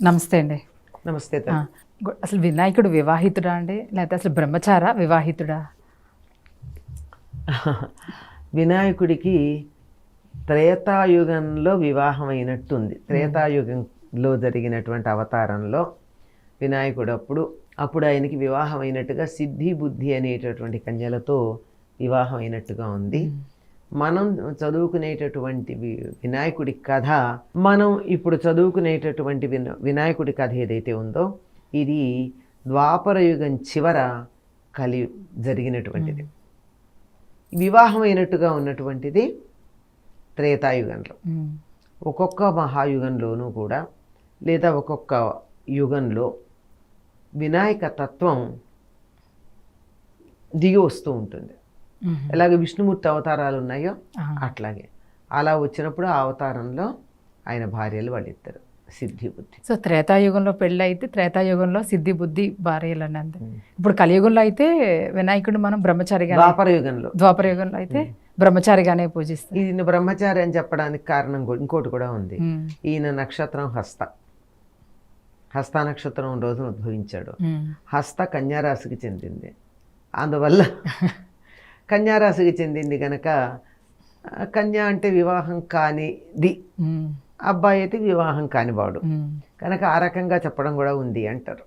నమస్తే అండి. నమస్తే అసలు వినాయకుడు వివాహితుడా అండి? లేకపోతే అసలు బ్రహ్మచార వివాహితుడా? వినాయకుడికి త్రేతాయుగంలో వివాహం అయినట్టుంది త్రేతాయుగంలో జరిగినటువంటి అవతారంలో వినాయకుడు అప్పుడు అప్పుడు ఆయనకి వివాహం అయినట్టుగా సిద్ధి బుద్ధి అనేటటువంటి కన్యలతో వివాహం అయినట్టుగా ఉంది మనం చదువుకునేటటువంటి వినాయకుడి కథ మనం ఇప్పుడు చదువుకునేటటువంటి విన- వినాయకుడి కథ ఏదైతే ఉందో ఇది ద్వాపర యుగం చివర కలి జరిగినటువంటిది. వివాహం అయినట్టుగా ఉన్నటువంటిది త్రేతాయుగంలో. ఒక్కొక్క మహాయుగంలోనూ కూడా లేదా ఒక్కొక్క యుగంలో వినాయక తత్వం దిగి వస్తూ ఉంటుంది. ఎలాగ విష్ణుమూర్తి అవతారాలు ఉన్నాయో అట్లాగే. అలా వచ్చినప్పుడు ఆ అవతారంలో ఆయన భార్యలు వాళ్ళిద్దరు సిద్ధి బుద్ధి. సో త్రేతాయుగంలో పెళ్ళి అయితే త్రేతాయుగంలో సిద్ధి బుద్ధి భార్యలు అని అంతే ఇప్పుడు కలియుగంలో అయితే వినాయకుడు మనం బ్రహ్మచారిగా ద్వాపర యుగంలో ద్వాపర యుగంలో అయితే బ్రహ్మచారిగానే పూజిస్తాం ఈయన బ్రహ్మచారి అని చెప్పడానికి కారణం ఇంకోటి కూడా ఉంది. ఈయన నక్షత్రం హస్త. హస్త నక్షత్రం రోజున ఉద్భవించాడు. హస్త కన్యారాశికి చెందింది. అందువల్ల కన్యారాశికి చెందింది కనుక కన్య అంటే వివాహం కానిది అబ్బాయి అయితే వివాహం కానివాడు. కనుక ఆ రకంగా చెప్పడం కూడా ఉంది అంటారు.